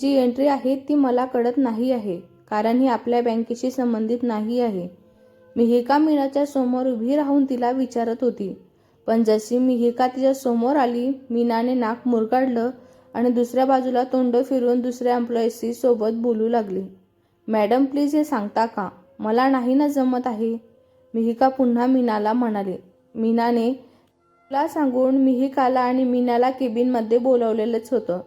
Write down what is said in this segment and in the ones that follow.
जी entry आहे ती मला कळत नाही आहे कारण ही आपल्या बँकेशी संबंधित नाही आहे. मिहिका मीनाच्या समोर उभी राहून तिला विचारत होती. पण जशी मिहिका तिच्या समोर आली मीनाने नाक मुरगाडलं आणि दुसऱ्या बाजूला तोंड फिरून दुसऱ्या एम्प्लॉईशी सोबत बोलू लागली. मॅडम प्लीज हे सांगता का? मला नाही ना जमत आहे. मिहिका पुन्हा मीनाला म्हणाले. मीनाने तुला सांगून मिहिकाला आणि मीनाला केबिनमध्ये बोलवलेलंच होतं.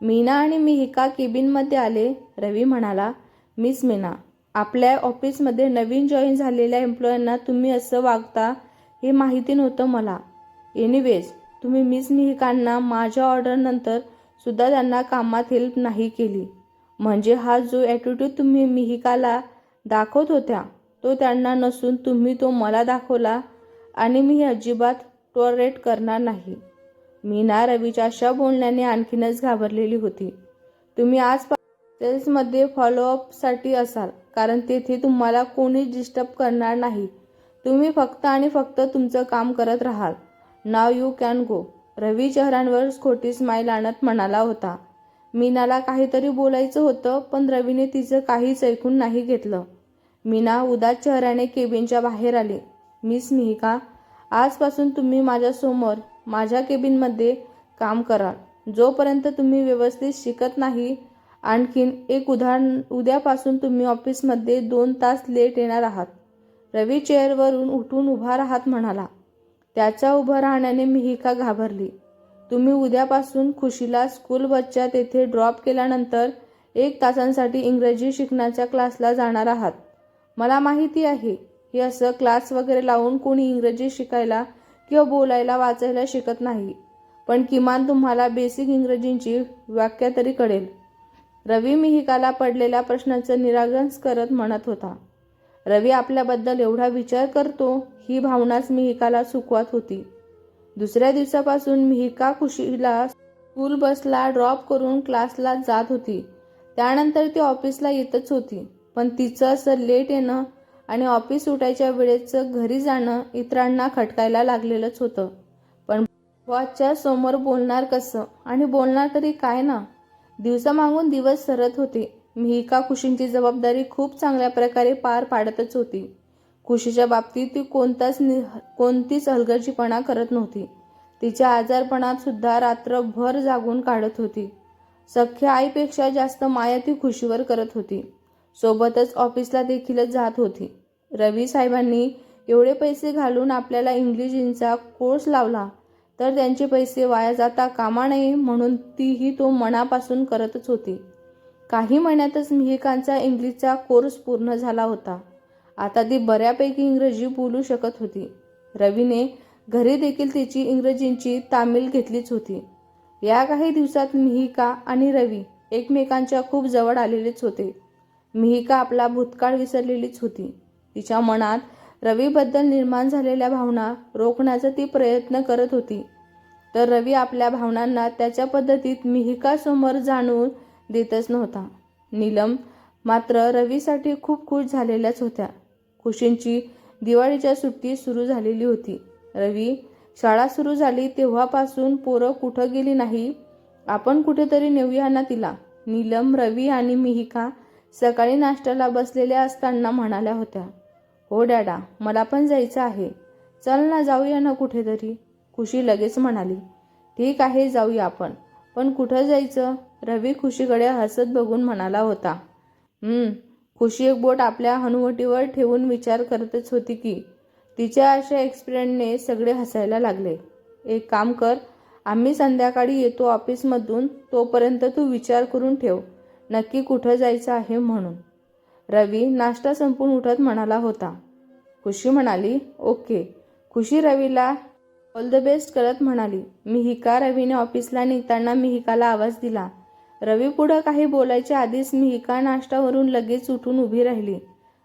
मीना आणि मिहिका केबिनमध्ये आले. रवी म्हणाला मिस मीना आपल्या ऑफिसमध्ये नवीन जॉईन झालेल्या एम्प्लॉयांना तुम्ही असं वागता हे माहिती नव्हतं मला. एनिवेज तुम्ही मिस मिहिकांना माझ्या ऑर्डरनंतर सुद्धा त्यांना कामात हेल्प नाही केली. म्हणजे हा जो ॲटिट्यूड तुम्ही मिहिकाला दाखवत होत्या तो त्यांना नसून तुम्ही तो मला दाखवला आणि मी अजिबात टॉलरेट करणार नाही. मीना रवीच्या अशा बोलण्याने आणखीनच घाबरलेली होती. तुम्ही आज सेल्समध्ये फॉलोअपसाठी असाल कारण तेथे तुम्हाला कोणीच डिस्टर्ब करणार नाही. तुम्ही फक्त आणि फक्त तुमचं काम करत राहाल. नाव यू कॅन गो. रवी चेहऱ्यांवर खोटी स्माईल आणत म्हणाला होता. मीनाला काहीतरी बोलायचं होतं पण रवीने तिचं काहीच ऐकून नाही घेतलं. मीना उदास चेहऱ्याने केबिनच्या बाहेर आली. मिस मिहिका आजपासून तुम्ही माझ्यासमोर माझ्या केबिनमध्ये काम कराल. जोपर्यंत तुम्ही व्यवस्थित शिकत नाही आणखीन एक उदाहरण उद्यापासून तुम्ही ऑफिसमध्ये दोन तास लेट येणार आहात. रवी चेअरवरून उठून उभा राहत म्हणाला त्याच्या उभं राहण्याने मिहिका घाबरली? तुम्ही उद्यापासून खुशीला स्कूल बसच्या तेथे ड्रॉप केल्यानंतर एक तासांसाठी इंग्रजी शिकण्याच्या क्लासला जाणार आहात. मला माहिती आहे हे असं क्लास वगैरे लावून कोणी इंग्रजी शिकायला किंवा बोलायला वाचायला शिकत नाही. पण किमान तुम्हाला बेसिक इंग्रजींची व्याख्या तरी कळेल. रवी मिहिकाला पडलेल्या प्रश्नाचं निराकरण करत म्हणत होता. रवी आपल्याबद्दल एवढा विचार करतो ही भावनाच मिहिकाला सुकवत होती. दुसऱ्या दिवसापासून मिहिका खुशीला स्कूल बसला ड्रॉप करून क्लासला जात होती. त्यानंतर ती ऑफिसला येतच होती. पण तिचं असं लेट येणं आणि ऑफिस सुटायच्या वेळेचं घरी जाणं इतरांना खटकायला लागलेलंच होतं. पण बॉसच्या समोर बोलणार कसं? आणि बोलणार तरी काय ना? दिवसामागून दिवस सरत होते. मिहिका खुशींची जबाबदारी खूप चांगल्या प्रकारे पार पाडतच होती. खुशीच्या बाबतीत ती कोणताच नि कोणतीच हलगर्जीपणा करत नव्हती. तिच्या आजारपणात सुद्धा रात्रभर जागून काढत होती. सख्या आईपेक्षा जास्त माया ती खुशीवर करत होती. सोबतच ऑफिसला देखीलच जात होती. रवी साहेबांनी एवढे पैसे घालून आपल्याला इंग्रजींचा कोर्स लावला तर त्यांचे पैसे वाया जाता कामा नये म्हणून तीही तो मनापासून करतच होती. काही महिन्यातच मिहिकांचा इंग्लिशचा कोर्स पूर्ण झाला होता. आता ती बऱ्यापैकी इंग्रजी बोलू शकत होती. रवीने घरी देखील तिची इंग्रजींची तामील घेतलीच होती. या काही दिवसात मिहिका आणि रवी एकमेकांच्या खूप जवळ आलेलेच होते. मिहिका आपला भूतकाळ विसरलेलीच होती. तिच्या मनात रवीबद्दल निर्माण झालेल्या भावना रोखण्याचा ती प्रयत्न करत होती. तर रवी आपल्या भावनांना त्याच्या पद्धतीत मिहिकासमोर जाणून देतच नव्हता. नीलम मात्र रवीसाठी खूप खुश झालेल्याच होत्या. खुशींची दिवाळीच्या सुट्टी सुरू झालेली होती. रवी शाळा सुरू झाली तेव्हापासून पोरं कुठं गेली नाही आपण कुठेतरी नेऊया ना तिला नीलम रवी आणि मिहिका सकाळी नाश्त्याला बसलेल्या असताना म्हणाल्या होत्या. हो डॅडा मला पण जायचं आहे. चल ना जाऊया ना कुठेतरी. खुशी लगेच म्हणाली. ठीक आहे जाऊया आपण. पण कुठं जायचं? रवी खुशीकडे हसत बघून म्हणाला होता. खुशी एक बोट आपल्या हनुवटीवर ठेवून विचार करतच होती की तिच्या अशा एक्सपिरियन्सने सगळे हसायला लागले. एक काम कर आम्ही संध्याकाळी येतो ऑफिसमधून तोपर्यंत तू विचार करून ठेव. नक्की कुठं जायचं आहे म्हणून. रवी नाश्ता संपून उठत म्हणाला होता. खुशी म्हणाली ओके. खुशी रवीला ऑल द बेस्ट करत म्हणाली. मिहिका रवीने ऑफिसला निघताना मिहिकाला आवाज दिला. रवी पुढं काही बोलायच्या आधीच मिहिका नाश्त्यावरून लगेच उठून उभी राहिली.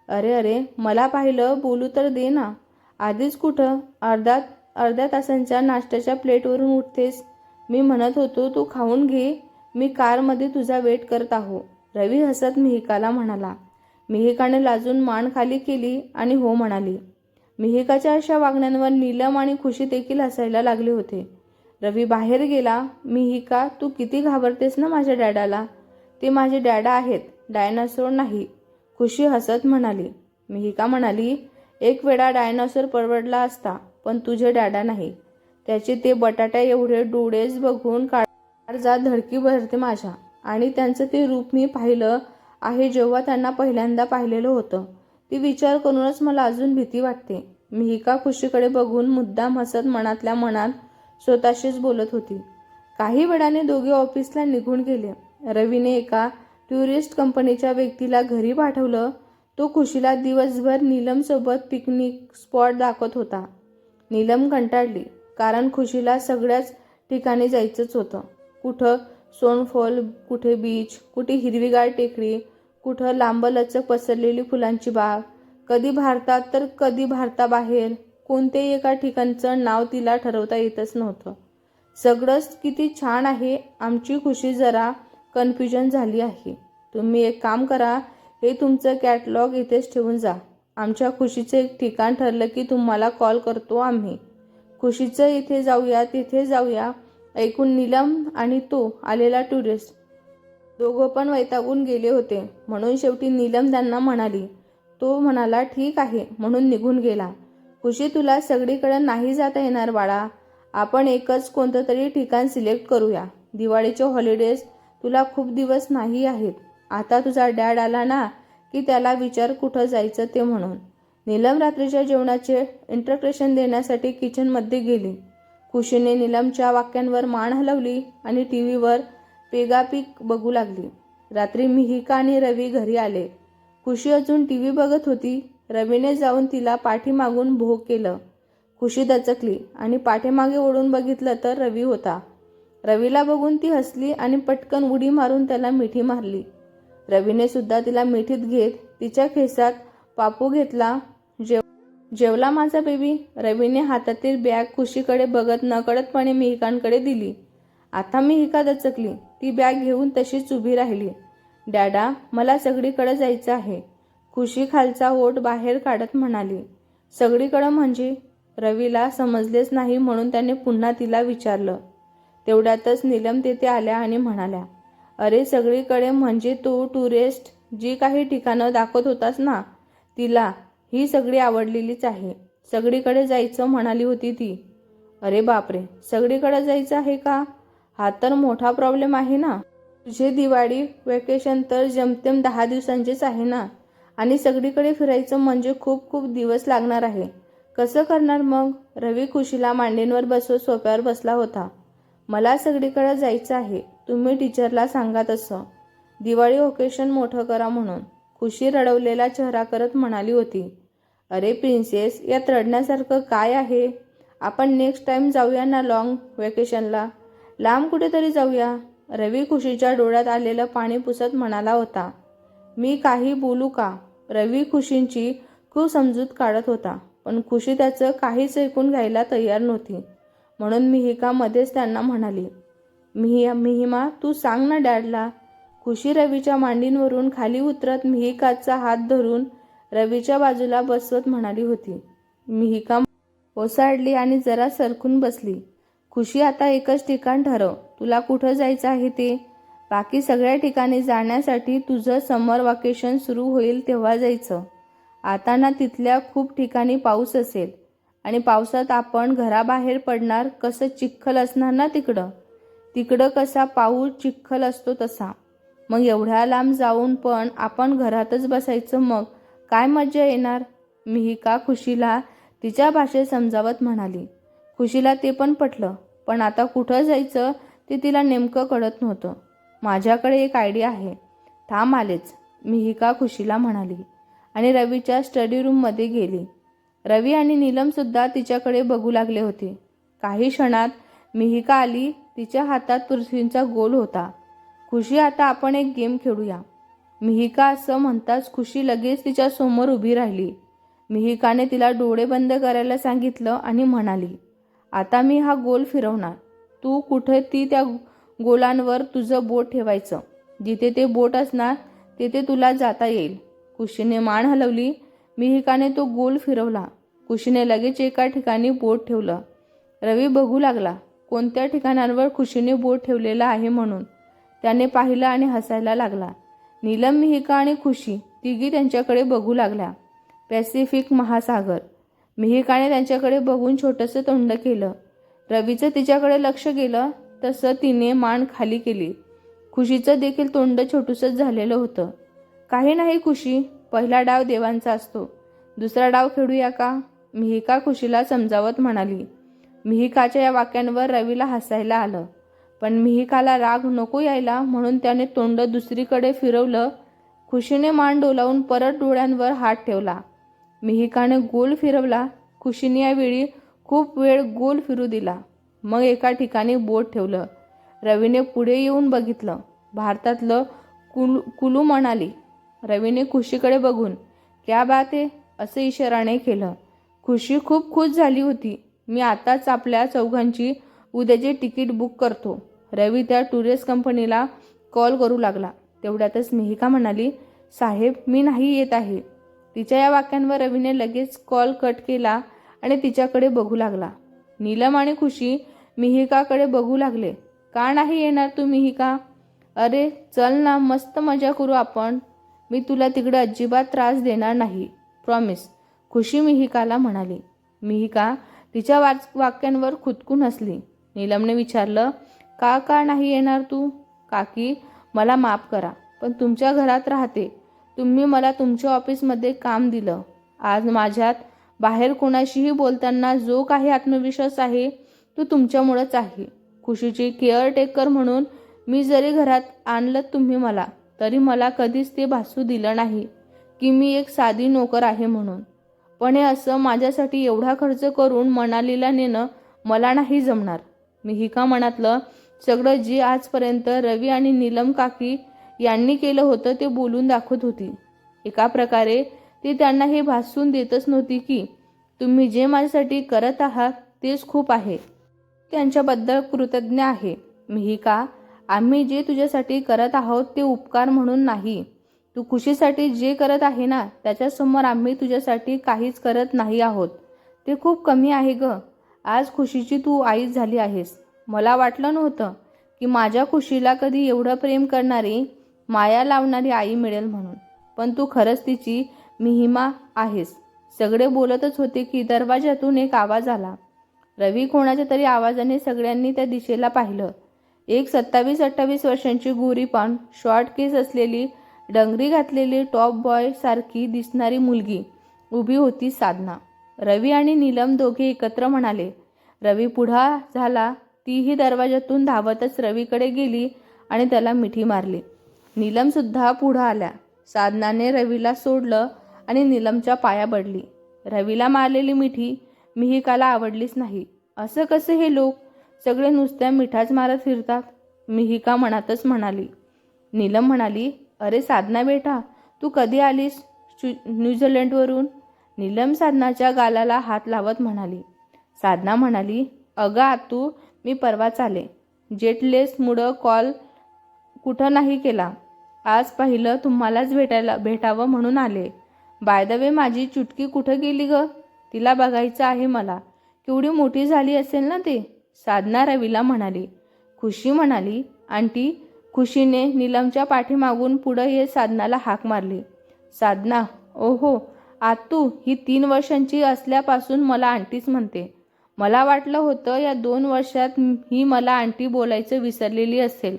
अरे अरे मला पाहिलं बोलू तर दे ना. आधीच कुठं? अर्धा अर्ध्या तासांच्या नाश्त्याच्या प्लेटवरून उठतेस. मी म्हणत होतो तू खाऊन घे. मी कारमध्ये तुझा वेट करत आहो. रवी हसत मिहिकाला म्हणाला. मिहिकाने लाजून मान खाली केली आणि हो म्हणाली. मिहिकाच्या अशा वागण्यांवर नीलम आणि खुशी देखील हसायला लागले होते. रवी बाहेर गेला मिहिका तू किती घाबरतेस ना माझ्या डॅडाला. ते माझे डॅडा आहेत डायनासोर नाही. खुशी हसत म्हणाली. मिहिका म्हणाली एक वेळा डायनासोर परवडला असता पण तुझे डॅडा नाही. त्याचे ते बटाट्या एवढे डोळेच बघून काळजात धडकी भरते माझ्या. आणि त्यांचं ते रूप मी पाहिलं आहे जेव्हा त्यांना पहिल्यांदा पाहिलेलं होतं. ती विचार करूनच मला अजून भीती वाटते. मिहिका खुशीकडे बघून मुद्दाम हसत मनातल्या मनात स्वतःशीच बोलत होती. काही वेळाने दोघे ऑफिसला निघून गेले. रवीने एका टुरिस्ट कंपनीच्या व्यक्तीला घरी पाठवलं. तो खुशीला दिवसभर नीलमसोबत पिकनिक स्पॉट दाखवत होता. नीलम कंटाळली कारण खुशीला सगळ्याच ठिकाणी जायचंच होतं. कुठं सोनफॉल कुठे बीच कुठे हिरवीगार टेकडी कुठं लांबलचक पसरलेली फुलांची बाग. कधी भारतात तर कधी भारताबाहेर. कोणत्याही एका ठिकाणचं नाव तिला ठरवता येतच नव्हतं. सगळंच किती छान आहे आमची खुशी जरा कन्फ्युजन झाली आहे. तुम्ही एक काम करा हे तुमचं कॅटलॉग इथेच ठेवून जा. आमच्या खुशीचं एक ठिकाण ठरलं की तुम्हाला कॉल करतो आम्ही. खुशीचं इथे जाऊया तिथे जाऊया. ऐकून नीलम आणि तो आलेला टुरिस्ट. दोघं पण वैतागून गेले होते. म्हणून शेवटी नीलम त्यांना म्हणाली तो म्हणाला ठीक आहे म्हणून निघून गेला. खुशी तुला सगळीकडे नाही जाता येणार बाळा. आपण एकच कोणतं तरी ठिकाण सिलेक्ट करूया. दिवाळीचे हॉलिडेज तुला खूप दिवस नाही आहेत. आता तुझा डॅड आला ना की त्याला विचार कुठं जायचं ते म्हणून. नीलम रात्रीच्या जेवणाचे इंटरप्रेशन देण्यासाठी किचनमध्ये गेली. खुशीने नीलमच्या वाक्यांवर मान हलवली आणि टी व्हीवर पेगापीक बघू लागली. रात्री मिहिका आणि रवी घरी आले. खुशी अजून टी व्ही बघत होती. रवीने जाऊन तिला पाठीमागून भोग केलं. खुशी दचकली आणि पाठीमागे ओढून बघितलं तर रवी होता. रवीला बघून ती हसली आणि पटकन उडी मारून त्याला मिठी मारली. रवीने सुद्धा तिला मिठीत घेत तिच्या खेसात पापू घेतला. जेव जेवला माझा बेबी? रवीने हातातील बॅग खुशीकडे बघत नकळतपणे मिहिकांकडे दिली. आता मिहिका दचकली. ती बॅग घेऊन तशीच उभी राहिली. डॅडा मला सगळीकडे जायचं आहे. खुशी खालचा ओट बाहेर काढत म्हणाली. सगळीकडं म्हणजे? रवीला समजलेच नाही म्हणून त्याने पुन्हा तिला विचारलं. तेवढ्यातच नीलम तेथे आल्या आणि म्हणाल्या अरे सगळीकडे म्हणजे तू टुरिस्ट जी काही ठिकाणं दाखवत होतास ना तिला ही सगळी आवडलेलीच आहे. सगळीकडे जायचं म्हणाली होती ती. अरे बापरे! सगळीकडे जायचं आहे का? हा तर मोठा प्रॉब्लेम आहे ना. तुझे दिवाळी वेकेशन तर जमतेम दहा दिवसांचेच आहे ना. आणि सगळीकडे फिरायचं म्हणजे खूप खूप दिवस लागणार आहे. कसं करणार मग? रवी खुशीला मांडींवर बसवत सोप्यावर बसला होता. मला सगळीकडे जायचं आहे. तुम्ही टीचरला सांगा तसं. दिवाळी ओकेशन मोठं करा म्हणून. खुशी रडवलेला चेहरा करत म्हणाली होती. अरे प्रिन्सेस यात रडण्यासारखं काय आहे? आपण नेक्स्ट टाईम जाऊया ना लॉंग वेकेशनला लांब कुठेतरी जाऊया. रवी खुशीच्या डोळ्यात आलेलं पाणी पुसत म्हणाला होता. मी काही बोलू का? रवी खुशींची खूप समजूत काढत होता. पण खुशी त्याचं काहीच ऐकून घ्यायला तयार नव्हती. म्हणून मिहिका मध्येच त्यांना म्हणाली मिहि मिहिमा तू सांग ना डॅडला. खुशी रवीच्या मांडींवरून खाली उतरत मिहिकाचा हात धरून रवीच्या बाजूला बसवत म्हणाली होती. मिहिका ओसाडली आणि जरा सरकून बसली. खुशी आता एकच ठिकाण ठरव. तुला कुठं जायचं आहे ते? बाकी सगळ्या ठिकाणी जाण्यासाठी तुझं समर वाकेशन सुरू होईल तेव्हा जायचं. आता ना तिथल्या खूप ठिकाणी पाऊस असेल. आणि पावसात आपण घराबाहेर पडणार कसं चिखल असणार ना तिकडं? तिकडं कसा पाऊस चिखल असतो तसा. मग एवढ्या लांब जाऊन पण आपण घरातच बसायचं मग काय मजा येणार? मिहिका खुशीला तिच्या भाषेत समजावत म्हणाली. खुशीला ते पण पटलं. पण आता कुठं जायचं ते तिला नेमकं कळत नव्हतं. माझ्याकडे एक आयडिया आहे. थांब आलेच. मिहिका खुशीला म्हणाली. आणि रवीच्या स्टडी रूममध्ये गेली. रवी आणि नीलमसुद्धा तिच्याकडे बघू लागले होते. काही क्षणात मिहिका आली. तिच्या हातात पृथ्वींचा गोल होता. खुशी आता आपण एक गेम खेळूया. मिहिका असं म्हणताच खुशी लगेच तिच्या समोर उभी राहिली. मिहिकाने तिला डोळे बंद करायला सांगितलं आणि म्हणाली आता मी हा गोल फिरवणार. तू कुठे ती त्या गोलांवर तुझं बोट ठेवायचं. जिथे ते बोट असणार तिथे तुला जाता येईल. कुशीने मान हलवली. मिहिकाने तो गोल फिरवला. कुशीने लगेच एका ठिकाणी बोट ठेवलं. रवी बघू लागला कोणत्या ठिकाणांवर खुशीने बोट ठेवलेला आहे म्हणून. त्याने पाहिलं आणि हसायला लागला. नीलम मिहिका आणि खुशी तिघी त्यांच्याकडे बघू लागल्या. पॅसिफिक महासागर. मिहिकाने त्यांच्याकडे बघून छोटंसं तोंड केलं. रवीचं तिच्याकडे लक्ष गेलं तसं तिने मान खाली केली. खुशीचं देखील तोंड छोटूसंच झालेलं होतं. काही नाही खुशी पहिला डाव देवांचा असतो. दुसरा डाव खेळूया का? मिहिका खुशीला समजावत म्हणाली. मिहिकाच्या या वाक्यांवर रवीला हसायला आलं. पण मिहिकाला राग नको यायला म्हणून त्याने तोंड दुसरीकडे फिरवलं. खुशीने मान डोलावून परत डोळ्यांवर हात ठेवला. मिहिकाने गोल फिरवला. खुशीने यावेळी खूप वेळ गोल फिरू दिला. मग एका ठिकाणी बोट ठेवलं. रवीने पुढे येऊन बघितलं. भारतातलं कुलू कुलू म्हणाली. रवीने खुशीकडे बघून क्या बात आहे असं इशाराने केलं. खुशी खूप खुश झाली होती. मी आताच आपल्या चौघांची उद्याची तिकीट बुक करतो. रवी त्या टुरिस्ट कंपनीला कॉल करू लागला. तेवढ्यातच मिहिका म्हणाली साहेब मी नाही येत आहे. तिच्या या वाक्यांवर रवीने लगेच कॉल कट केला आणि तिच्याकडे बघू लागला. नीलम आणि खुशी मिहिकाकडे बघू लागले. का नाही येणार तू मिहिका? अरे चल ना मस्त मजा करू आपण. मी तुला तिकडे अजिबात त्रास देणार नाही प्रॉमिस खुशी मिहिकाला म्हणाली. मिहिका तिच्या वाच वाक्यांवर खुदकून हसली. नीलमने विचारलं का का नाही येणार तू? काकी मला माफ करा पण तुमच्या घरात राहते. तुम्ही मला तुमच्या ऑफिसमध्ये काम दिलं. आज माझ्यात बाहेर कोणाशीही बोलताना जो काही आत्मविश्वास आहे तो तुमच्यामुळंच आहे. खुशीची केअरटेकर म्हणून मी जरी घरात आणलं तुम्ही मला तरी मला कधीच ते भासू दिलं नाही की मी एक साधी नोकर आहे म्हणून. पण हे असं माझ्यासाठी एवढा खर्च करून मनालीला नेणं मला नाही जमणार. मी हिका मनातलं? सगळं जे आजपर्यंत रवी आणि नीलम काकी यांनी केलं होतं ते बोलून दाखवत होती. एका प्रकारे ती त्यांना हे भासून देतच नव्हती की तुम्ही जे माझ्यासाठी करत आहात तेच खूप आहे. त्यांच्याबद्दल कृतज्ञ आहे. मिहिका आम्ही जे तुझ्यासाठी करत आहोत ते उपकार म्हणून नाही. तू खुशीसाठी जे करत आहे ना त्याच्यासमोर आम्ही तुझ्यासाठी काहीच करत नाही आहोत. ते खूप कमी आहे ग. आज खुशीची तू आईच झाली आहेस. मला वाटलं नव्हतं की माझ्या खुशीला कधी एवढं प्रेम करणारी माया लावणारी आई मिळेल म्हणून. पण तू खरंच तिची मिहिमा आहेस. सगळे बोलतच होते की दरवाजातून एक आवाज आला. रवी कोणाच्या तरी आवाजाने सगळ्यांनी त्या दिशेला पाहिलं. एक सत्तावीस अठ्ठावीस वर्षांची गोरी पान शॉर्ट केस असलेली डंगरी घातलेली टॉप बॉय सारखी दिसणारी मुलगी उभी होती साधना. रवी आणि नीलम दोघे एकत्र म्हणाले रवी पुढा झाला. तीही दरवाजातून धावतच रवीकडे गेली आणि त्याला मिठी मारली. नीलमसुद्धा पुढं आल्या. साधनाने रवीला सोडलं आणि नीलमच्या पाया पडली. रवीला मारलेली मिठी मिहिकाला आवडलीच नाही. असं कसं हे लोक सगळे नुसत्या मिठाच मारत फिरतात? मिहिका मनातच म्हणाली. नीलम म्हणाली अरे साधना बेटा तू कधी आलीस न्यूझीलंडवरून? नीलम साधनाच्या गालाला हात लावत म्हणाली. साधना म्हणाली अगं आतू मी परवाच आले. जेटलेसमुळं कॉल कुठं नाही केला. आज पहिलं तुम्हालाच भेटायला भेटावं म्हणून आले. बाय द वे माझी चुटकी कुठं गेली ग? तिला बघायचं आहे मला. केवढी मोठी झाली असेल ना ते? साधना रवीला म्हणाली. खुशी म्हणाली आंटी खुशीने नीलमच्या पाठीमागून पुढं येत साधनाला हाक मारली. साधना? ओहो आतू ही तीन वर्षांची असल्यापासून मला आंटीच म्हणते. मला वाटलं होतं या दोन वर्षात ही मला आंटी बोलायचं विसरलेली असेल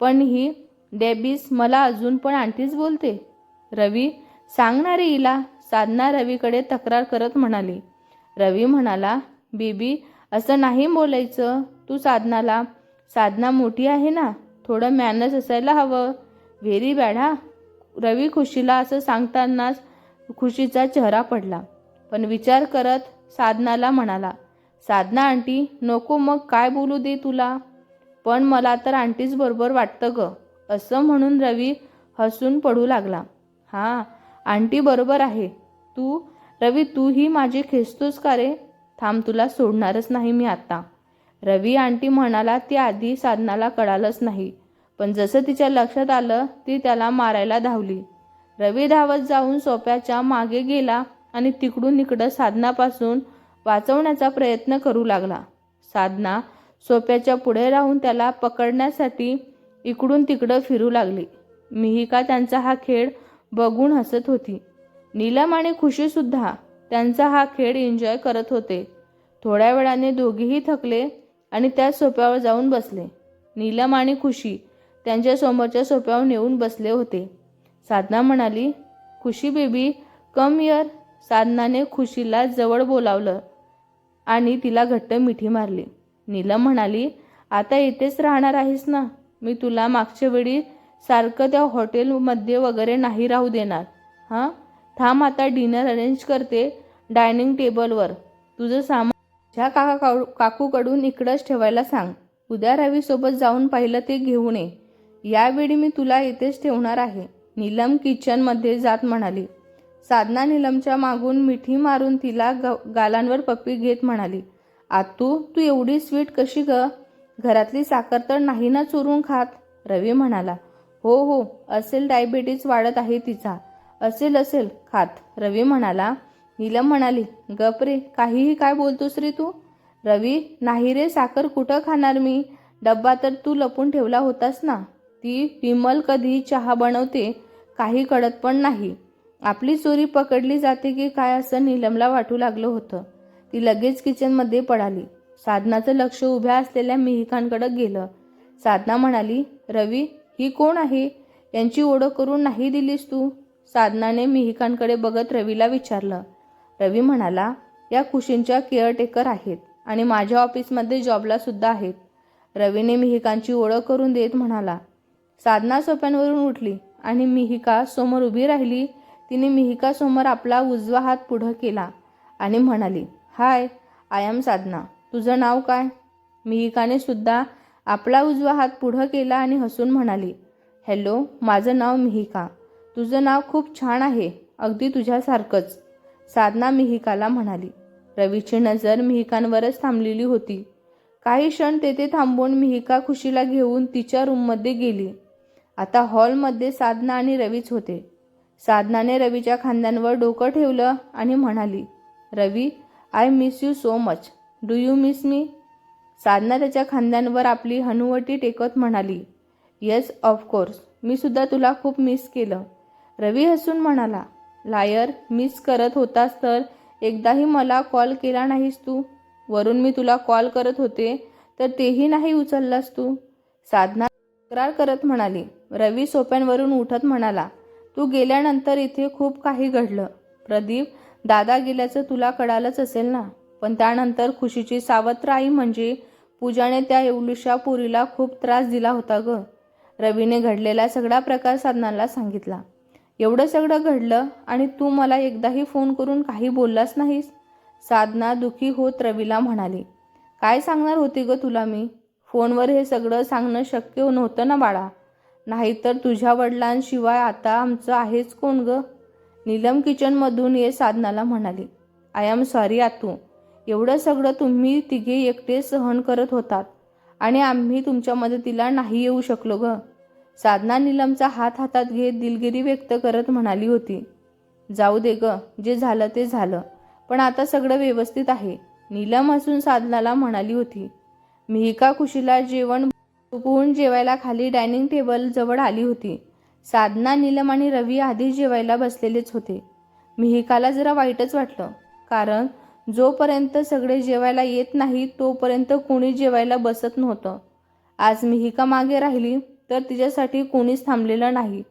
पण ही डेबीस मला अजून पण आंटीच बोलते. रवी सांगणारे हिला. साधना रवीकडे तक्रार करत म्हणाली. रवी म्हणाला बेबी असं नाही बोलायचं. तू साधनाला. साधना मोठी आहे ना. थोडं मॅनर्स असायला हवं. व्हेरी बॅड हा. रवी खुशीला असं सांगतानाच खुशीचा चेहरा पडला. पण विचार करत साधनाला म्हणाला साधना आंटी नको मग. काय बोलू दे तुला. पण मला तर आंटीच बरोबर वाटतं गं. असं म्हणून रवी हसून पडू लागला. हां आंटी बरोबर आहे. तू रवी तूही माझी खेचतोस का रे? थांब तुला सोडणारच नाही मी आत्ता रवी आंटी म्हणाला ती आधी साधनाला कळालंच नाही. पण जसं तिच्या लक्षात आलं ती त्याला मारायला धावली. रवी धावत जाऊन सोप्याच्या मागे गेला आणि तिकडून इकडं साधनापासून वाचवण्याचा प्रयत्न करू लागला. साधना सोप्याच्या पुढे राहून त्याला पकडण्यासाठी इकडून तिकडं फिरू लागली. मिहिका त्यांचा हा खेळ बघून हसत होती. नीलम आणि खुशीसुद्धा त्यांचा हा खेळ एन्जॉय करत होते. थोड्या वेळाने दोघेही थकले आणि त्या सोप्यावर जाऊन बसले. नीलम आणि खुशी त्यांच्या समोरच्या सोप्यावर नेऊन बसले होते. साधना म्हणाली खुशी बेबी कम यर साधनाने खुशीला जवळ बोलावलं आणि तिला घट्ट मिठी मारली. नीलम म्हणाली आता इथेच राहणार आहेस ना? मी तुला मागच्या वेळी सारखं त्या हॉटेलमध्ये वगैरे नाही राहू देणार. हां? थांब आता डिनर अरेंज करते डायनिंग टेबलवर तुझं सामान ह्या काका काकूकडून इकडंच ठेवायला सांग. उद्या रवीसोबत जाऊन पाहिलं ते घेऊन ये यावेळी मी तुला इथेच ठेवणार आहे. नीलम किचनमध्ये जात म्हणाली. साधना नीलमच्या मागून मिठी मारून तिला ग गालांवर पप्पी घेत म्हणाली. आतू तू एवढी स्वीट कशी ग? घरातली साखर तर नाही ना चुरून खात. रवी म्हणाला हो हो असेल डायबिटीज वाढत आहे तिचा. असेल असेल खात. रवी म्हणाला नीलम म्हणाली गप रे काहीही काय बोलतोस रे तू? रवी नाही रे साखर कुठं खाणार मी? डब्बा तर तू लपून ठेवला होतास ना. ती विमल कधी चहा बनवते काही कळत पण नाही. आपली चोरी पकडली जाते की काय असं नीलमला वाटू लागलं होतं. ती लगेच किचनमध्ये पळाली. साधनाचं लक्ष उभ्या असलेल्या मिहिकांकडे गेलं. साधना म्हणाली रवी ही कोण आहे? यांची ओळख करून नाही दिलीस तू? साधनाने मिहिकांकडे बघत रवीला विचारलं. रवी म्हणाला या खुशींच्या केअरटेकर आहेत आणि माझ्या ऑफिसमध्ये जॉबला सुद्धा आहेत. रवीने मिहिकांची ओळख करून देत म्हणाला. साधना सोप्यांवरून उठली आणि मिहिका समोर उभी राहिली. तिने मिहिका समोर आपला उजवा हात पुढं केला आणि म्हणाली हाय आय एम साधना. तुझं नाव काय? मिहिकाने सुद्धा आपला उजवा हात पुढं केला आणि हसून म्हणाली हॅलो माझं नाव मिहिका. तुझं नाव खूप छान आहे अगदी तुझ्यासारखंच. साधना मिहिकाला म्हणाली. रवीची नजर मिहिकांवरच थांबलेली होती. काही क्षण तेथे थांबून मिहिका खुशीला घेऊन तिच्या रूममध्ये गेली. आता हॉलमध्ये साधना आणि रवीच होते. साधनाने रवीच्या खांद्यांवर डोकं ठेवलं आणि म्हणाली Ravi I miss you so much. Do you miss me? Sadhana त्याच्या खांद्यांवर आपली हनुवटी टेकत म्हणाली. येस ऑफकोर्स मी सुद्धा तुला खूप मिस केलं. रवी हसून म्हणाला लायर मिस करत होतास तर एकदाही मला कॉल केला नाहीस तू? वरून मी तुला कॉल करत होते तर तेही नाही उचललास तू? साधना तक्रार करत म्हणाली. रवी सोप्यांवरून उठत म्हणाला तू गेल्यानंतर इथे खूप काही घडलं. प्रदीप दादा गेल्याचं तुला कळालंच असेल ना? पण त्यानंतर खुशीची सावत्र आई म्हणजे पूजाने त्या एवढ्याशा पुरीला खूप त्रास दिला होता ग. रवीने घडलेला सगळा प्रकार साधनाला सांगितला. एवढं सगळं घडलं आणि तू मला एकदाही फोन करून काही बोललास नाहीस? साधना दुखी होत रवीला म्हणाली. काय सांगणार होती ग तुला मी? फोनवर हे सगळं सांगणं शक्य नव्हतं ना बाळा. नाहीतर तुझ्या वडिलांशिवाय आता आमचं आहेच कोण ग? नीलम किचनमधून ये साधनाला म्हणाली. आय एम सॉरी आतू. एवढं सगळं तुम्ही तिघे एकटे सहन करत होतात. आणि आम्ही तुमच्या मदतीला नाही येऊ शकलो ग. साधना नीलमचा हात हातात घेत दिलगिरी व्यक्त करत म्हणाली होती. जाऊ दे ग जे झालं ते झालं. पण आता सगळं व्यवस्थित आहे. नीलम असून साधनाला म्हणाली होती. मिहिका खुशीला जेवण पोहून जेवायला खाली डायनिंग टेबल जवळ आली होती. साधना नीलम आणि रवी आधीच जेवायला बसलेलेच होते. मिहिकाला जरा वाईटच वाटलं. कारण जोपर्यंत सगळे जेवायला येत नाही तोपर्यंत कोणी जेवायला बसत नव्हतं. आज मिहिका मागे राहिली तर तिच्यासाठी कोणीच थांबलेलं नाही.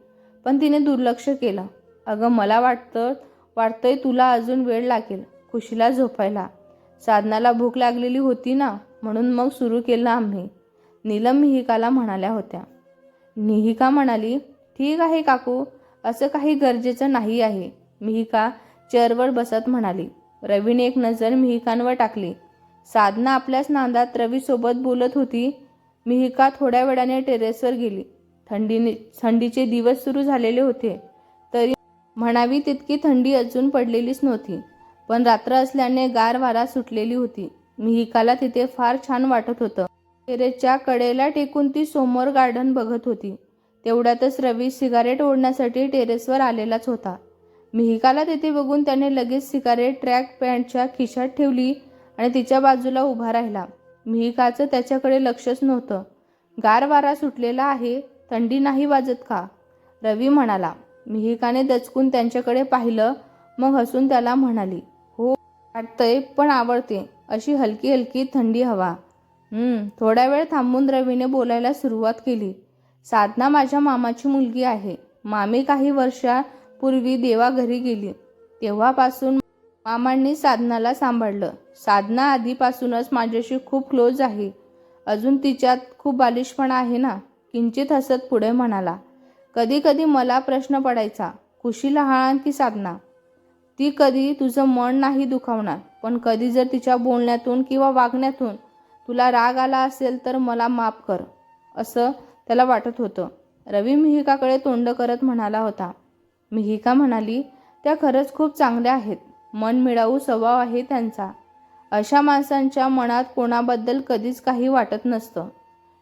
पण तिने दुर्लक्ष केलं. अगं मला वाटतं वाटतंय तुला अजून वेळ लागेल खुशीला झोपायला. साधनाला भूक लागलेली होती ना म्हणून मग सुरू केलं आम्ही. नीलम मिहिकाला म्हणाल्या होत्या. मिहिका म्हणाली ठीक आहे काकू असं काही गरजेचं नाही आहे मिहिका चेअरवर बसत म्हणाली. रवीने एक नजर मिहिकांवर टाकली. साधना आपल्याच नांदात रवीसोबत बोलत होती. मिहिका थोड्या वेळाने टेरेसवर गेली. थंडीने थंडीचे दिवस सुरू झालेले होते. तरी म्हणावी तितकी थंडी अजून पडलेलीच नव्हती पण रात्र असल्याने गार वारा सुटलेली होती. मिहिकाला तिथे फार छान वाटत होतं. टेरेसच्या कडेला टेकून ती समोर गार्डन बघत होती. तेवढ्यातच रवी सिगारेट ओढण्यासाठी टेरेसवर आलेलाच होता. मिहिकाला तिथे बघून त्याने लगेच सिगारेट ट्रॅक पॅन्टच्या खिशात ठेवली आणि तिच्या बाजूला उभा राहिला. मिहिकाचं त्याच्याकडे लक्षच नव्हतं. गार वारा सुटलेला आहे थंडी नाही वाजत का? रवी म्हणाला. मिहिकाने दचकून त्यांच्याकडे पाहिलं मग हसून त्याला म्हणाली हो वाटतंय पण आवडते. अशी हलकी हलकी थंडी हवा. थोड्या थोडा वेळ थांबून रवीने बोलायला सुरुवात केली. साधना माझ्या मामाची मुलगी आहे. मामी काही वर्षा पूर्वी देवाघरी गेली. तेव्हापासून मामांनी साधनाला सांभाळलं. साधना आधीपासूनच माझ्याशी खूप क्लोज आहे. अजून तिच्यात खूप बालिशपणा आहे ना? किंचित हसत पुढे म्हणाला कधी कधी मला प्रश्न पडायचा खुशी लहान की साधना? ती कधी तुझं मन नाही दुखावणार पण कधी जर तिच्या बोलण्यातून किंवा वागण्यातून तुला राग आला असेल तर मला माफ कर असं त्याला वाटत होतं. रवी मिहिकाकडे तोंड करत म्हणाला होता. मिहिका म्हणाली त्या खरंच खूप चांगल्या आहेत. मन मिळावू स्वभाव आहे त्यांचा. अशा माणसांच्या मनात कोणाबद्दल कधीच काही वाटत नसतं.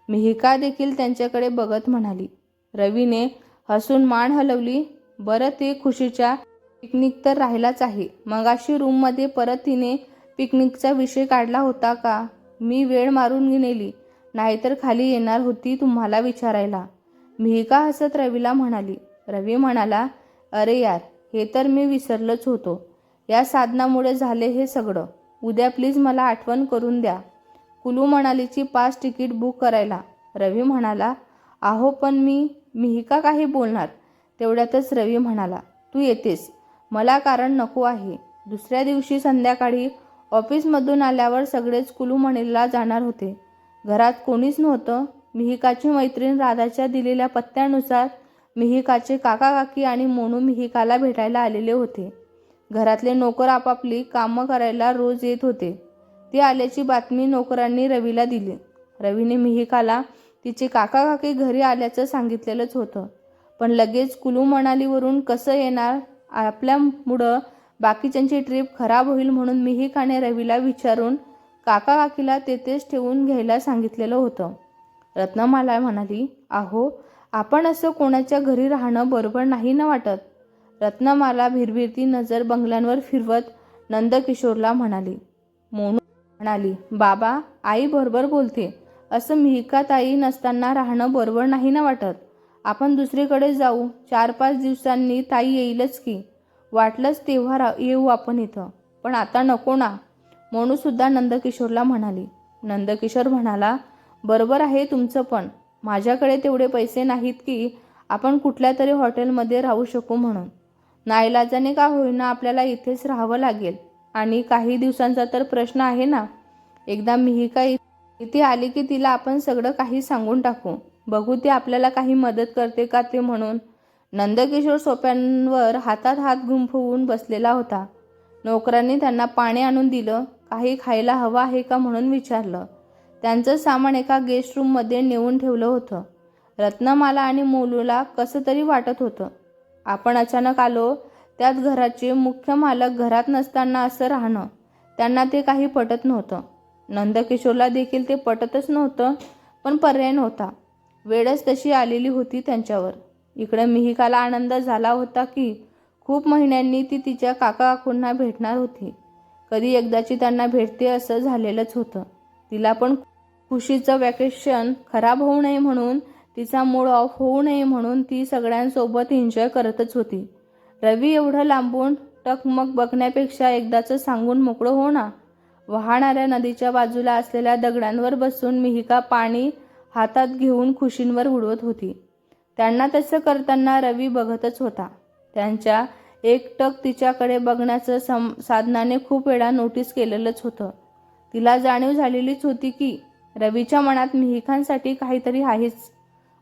मिहिका देखील त्यांच्याकडे बघत म्हणाली. रवीने हसून मान हलवली बरं ते खुशीच्या पिकनिक तर राहिलाच आहे. मगाशी रूममध्ये परत तिने पिकनिकचा विषय काढला होता का? मी वेळ मारून नेली नाहीतर खाली येणार होती तुम्हाला विचारायला. मिहिका हसत रवीला म्हणाली. रवी म्हणाला अरे यार हे तर मी विसरलंच होतो. या साधनामुळे झाले हे सगळं. उद्या प्लीज मला आठवण करून द्या. कुलू मनालीची पाच तिकीट बुक करायला. रवी म्हणाला आहो पण मी मिहिका काही बोलणार. तेवढ्यातच रवी म्हणाला तू येतेस. मला कारण नको आहे. दुसऱ्या दिवशी संध्याकाळी ऑफिसमधून आल्यावर सगळेच कुलू मणीला जाणार होते. घरात कोणीच नव्हतं. मिहिकाची मैत्रीण राधाच्या दिलेल्या पत्त्यानुसार मिहिकाचे काका काकी आणि मोनू मिहिकाला भेटायला आलेले होते. घरातले नोकर आपापली कामं करायला रोज येत होते. ते आल्याची बातमी नोकरांनी रवीला दिली. रवीने मिहिकाला तिचे काका काकी घरी आल्याचं सांगितलेलंच होतं. पण लगेच कुलू मनालीवरून कसं येणार? आपल्यामुळं बाकीच्यांची ट्रिप खराब होईल म्हणून मिहिकाने रवीला विचारून काका काकीला तेथेच ठेवून घ्यायला सांगितलेलं होतं. रत्नमाला म्हणाली आहो आपण असं कोणाच्या घरी राहणं बरोबर नाही ना वाटत? रत्नमाला भिरभिरती नजर बंगल्यांवर फिरवत नंदकिशोरला म्हणाली. मोनू म्हणाली बाबा आई बरोबर बोलते. असं मिहिका ताई नसताना राहणं बरोबर नाही ना वाटत? आपण दुसरीकडे जाऊ. चार पाच दिवसांनी ताई येईलच की. वाटलंच तेव्हा रा येऊ आपण इथं. पण आता नको ना. मोनूसुद्धा नंदकिशोरला म्हणाली. नंदकिशोर म्हणाला बरोबर आहे तुमचं पण. माझ्याकडे तेवढे पैसे नाहीत की आपण कुठल्या तरी हॉटेलमध्ये राहू शकू म्हणून. नाईलाजाने का होईना आपल्याला इथेच राहावं लागेल? आणि काही दिवसांचा तर प्रश्न आहे ना? एकदा मिहिका इ- इथे आली की तिला आपण सगळं काही सांगून टाकू. बघू ती आपल्याला काही मदत करते का ते म्हणून. नंदकिशोर सोप्यांवर हातात हात गुंफवून बसलेला होता. नोकरांनी त्यांना पाणी आणून दिलं. काही खायला हवं आहे का म्हणून विचारलं. त्यांचं सामान एका गेस्ट रूममध्ये नेऊन ठेवलं होतं. रत्नमाला आणि मोलूला कसं तरी वाटत होतं. आपण अचानक आलो त्यात घराचे मुख्य मालक घरात नसताना असं राहणं त्यांना ते काही पटत नव्हतं. नंदकिशोरला देखील ते पटतच नव्हतं पण पर्याय नव्हता. वेळच तशी आलेली होती त्यांच्यावर. इकडे मिहिकाला आनंद झाला होता की खूप महिन्यांनी ती तिच्या काका काकूंना भेटणार होती. कधी एकदाची त्यांना भेटते असं झालेलंच होतं. तिला पण खुशीचं वॅकेशन खराब होऊ नये म्हणून तिचा मूड ऑफ होऊ नये म्हणून ती सगळ्यांसोबत एन्जॉय करतच होती. रवी एवढं लांबून टकमक बघण्यापेक्षा एकदाचं सांगून मोकळं हो ना? वाहणाऱ्या नदीच्या बाजूला असलेल्या दगडांवर बसून मिहिका पाणी हातात घेऊन खुशींवर उडवत होती. त्यांना तसं करताना रवी बघतच होता. त्यांच्या एकटक तिच्याकडे बघण्याचं सम साधनाने खूप वेळा नोटीस केलेलंच होतं. तिला जाणीव झालेलीच होती की रवीच्या मनात मिहिकांसाठी काहीतरी आहेच.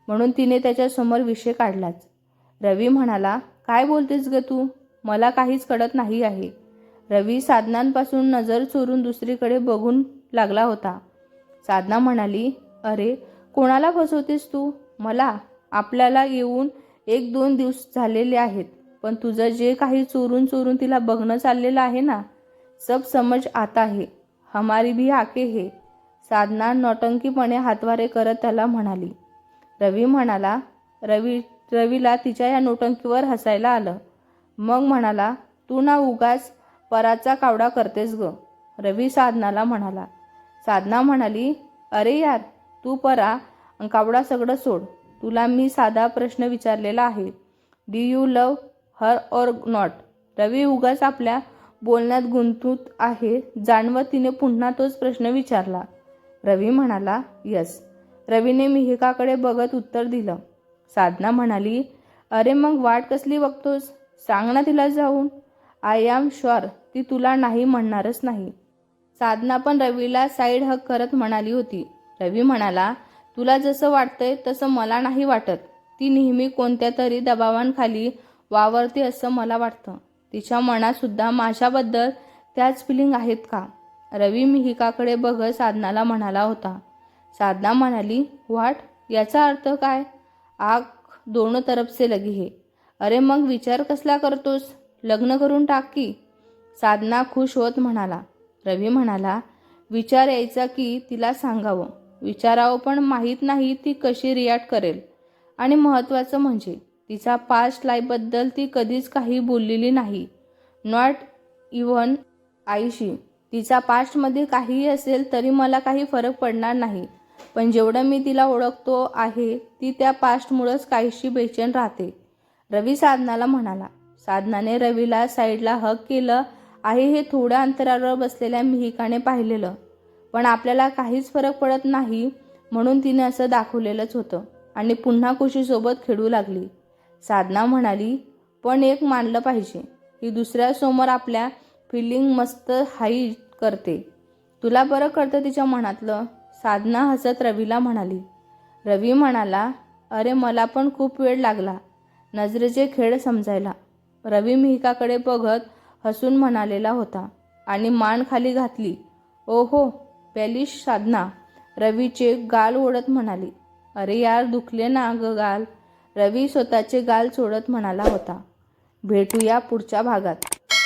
म्हणून तिने त्याच्यासमोर विषय काढलाच. रवी म्हणाला काय बोलतेस ग तू? मला काहीच कळत नाही आहे. रवी साधनांपासून नजर चोरून दुसरीकडे बघून लागला होता. साधना म्हणाली अरे कोणाला फसवतेस तू? मला? आपल्याला येऊन एक दोन दिवस झालेले आहेत पण तुझं जे काही चोरून चोरून तिला बघणं चाललेलं आहे ना सब समज आता आहे. हमारी भी आके है. साधना नौटंकीपणे हातवारे करत त्याला म्हणाली. रवी म्हणाला रवी रवीला तिच्या या नोटंकीवर हसायला आलं. मग म्हणाला तू ना उगाच पराचा कावडा करतेस ग. रवी साधनाला म्हणाला. साधना म्हणाली अरे यार तू परा कावडा सगळं सोड. तुला मी साधा प्रश्न विचारलेला आहे. Do you love her or not Ravi उगाच आपल्या बोलण्यात गुंतूत आहे. जाणवत तिने पुन्हा तोच प्रश्न विचारला. रवी म्हणाला यस. रवीने मिहिकाकडे बघत उत्तर दिलं. साधना म्हणाली अरे मग वाट कसली बघतोस? सांग ना तिला जाऊन. आय एम शुअर ती तुला नाही म्हणणारच नाही. साधना पण रवीला साईड हक करत म्हणाली होती. रवी म्हणाला तुला जसं वाटतंय तसं मला नाही वाटत. ती नेहमी कोणत्या तरी दबावांखाली वावरते असं मला वाटतं. तिच्या मनात सुद्धा माझ्याबद्दल त्याच फिलिंग आहेत का? रवी मिहिकाकडे बघत साधनाला म्हणाला होता. साधना म्हणाली वाट याचा अर्थ काय? आग दोनों तरफ से लगी हे. अरे मग विचार कसला करतोस? लग्न करून टाक की. साधना खुश होत म्हणाला. रवी म्हणाला विचार यायचा की तिला सांगावं. विचारावं पण माहीत नाही ती कशी रिॲक्ट करेल. आणि महत्त्वाचं म्हणजे तिचा पास्ट लाईफबद्दल ती कधीच काही बोललेली नाही. नॉट इव्हन आईशी. तिचा पास्टमध्ये काहीही असेल तरी मला काही फरक पडणार नाही. पण जेवढं मी तिला ओळखतो आहे ती त्या पास्टमुळंच काहीशी बेचैन राहते. रवी साधनाला म्हणाला साधनाने रवीला साईडला हक केलं आहे हे थोड्या अंतरावर बसलेल्या मिहिकाने पाहिलेलं. पण आपल्याला काहीच फरक पडत नाही म्हणून तिने असं दाखवलेलंच होतं आणि पुन्हा खुशीसोबत खेळू लागली. साधना म्हणाली पण एक मानलं पाहिजे. ही दुसऱ्यासमोर आपल्या फिलिंग मस्त हाई करते. तुला बरं कळतं तिच्या मनातलं? साधना हसत रवीला म्हणाली. रवी म्हणाला अरे मला पण खूप वेळ लागला. नजरेचे खेळ समजायला. रवी मिहिकाकडे बघत हसून म्हणालेला होता आणि मान खाली घातली. ओहो पॅलिश साधना. रवीचे गाल ओढत म्हणाली. अरे यार दुखले ना ग गाल. रवी स्वतःचे गाल सोडत म्हणाला होता. भेटूया पुढच्या भागात.